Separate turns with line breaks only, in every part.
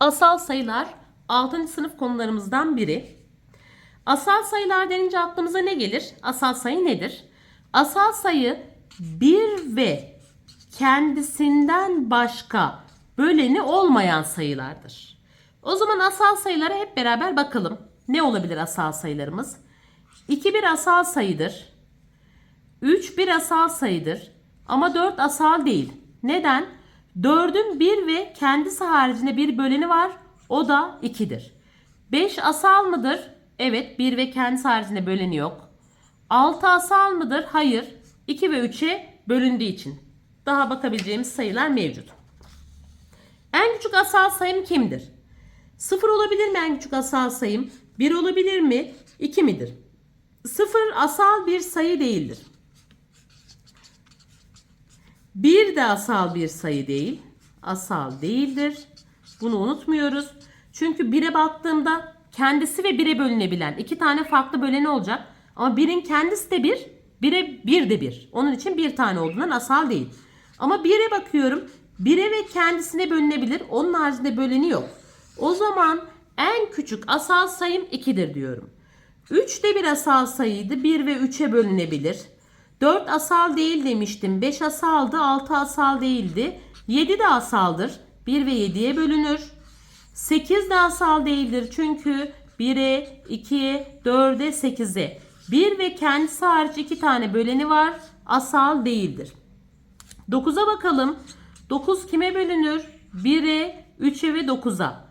Asal sayılar 6. sınıf konularımızdan biri. Asal sayılar denince aklımıza ne gelir? Asal sayı nedir? Asal sayı bir ve kendisinden başka böleni olmayan sayılardır. O zaman asal sayılara hep beraber bakalım. Ne olabilir asal sayılarımız? 2 bir asal sayıdır. 3 bir asal sayıdır. Ama 4 asal değil. Neden? 4'ün 1 ve kendisi haricinde bir böleni var. O da 2'dir. 5 asal mıdır? Evet 1 ve kendisi haricinde böleni yok. 6 asal mıdır? Hayır. 2 ve 3'e bölündüğü için. Daha bakabileceğimiz sayılar mevcut. En küçük asal sayım kimdir? 0 olabilir mi en küçük asal sayım? 1 olabilir mi? 2 midir? 0 asal bir sayı değildir. 1 de asal bir sayı değil. Asal değildir. Bunu unutmuyoruz. Çünkü 1'e baktığımda kendisi ve 1'e bölünebilen iki tane farklı böleni olacak. Ama 1'in kendisi de 1, 1'e 1 de 1. Onun için bir tane olduğundan asal değil. Ama 1'e bakıyorum. 1'e ve kendisine bölünebilir. Onun haricinde böleni yok. O zaman en küçük asal sayım 2'dir diyorum. 3 de bir asal sayıydı. 1 ve 3'e bölünebilir. 4 asal değil demiştim. 5 asaldı. 6 asal değildi. 7 de asaldır. 1 ve 7'ye bölünür. 8 de asal değildir. Çünkü 1'e, 2'ye, 4'e, 8'e. 1 ve kendisi hariç 2 tane böleni var. Asal değildir. 9'a bakalım. 9 kime bölünür? 1'e, 3'e ve 9'a.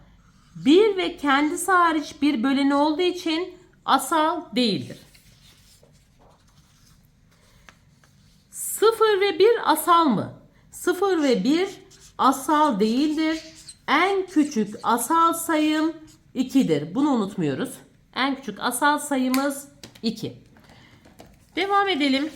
1 ve kendisi hariç bir böleni olduğu için asal değildir. 0 ve 1 asal mı? 0 ve 1 asal değildir. En küçük asal sayım 2'dir. Bunu unutmuyoruz. En küçük asal sayımız 2. Devam edelim.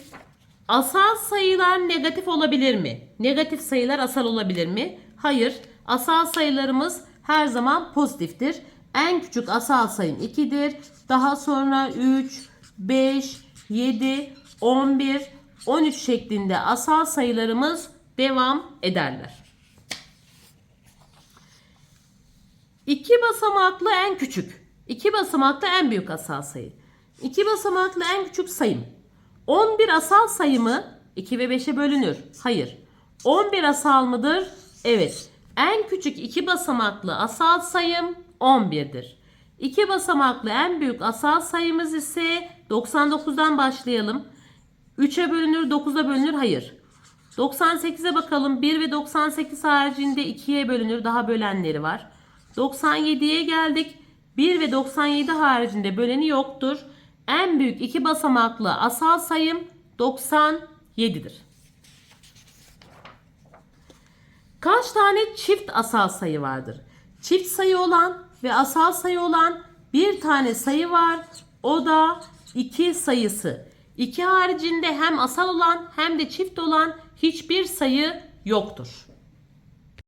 Asal sayılar negatif olabilir mi? Negatif sayılar asal olabilir mi? Hayır. Asal sayılarımız her zaman pozitiftir. En küçük asal sayım 2'dir. Daha sonra 3, 5, 7, 11, 13 şeklinde asal sayılarımız devam ederler. İki basamaklı en küçük. İki basamaklı en büyük asal sayı. İki basamaklı en küçük sayım. 11 asal sayı mı? 2 ve 5'e bölünür. Hayır. 11 asal mıdır? Evet. En küçük iki basamaklı asal sayım 11'dir. İki basamaklı en büyük asal sayımız ise 99'dan başlayalım. 3'e bölünür, 9'a bölünür. Hayır. 98'e bakalım. 1 ve 98 haricinde 2'ye bölünür. Daha bölenleri var. 97'ye geldik. 1 ve 97 haricinde böleni yoktur. En büyük iki basamaklı asal sayım 97'dir. Kaç tane çift asal sayı vardır? Çift sayı olan ve asal sayı olan bir tane sayı var. O da 2 sayısı. 2 haricinde hem asal olan hem de çift olan hiçbir sayı yoktur.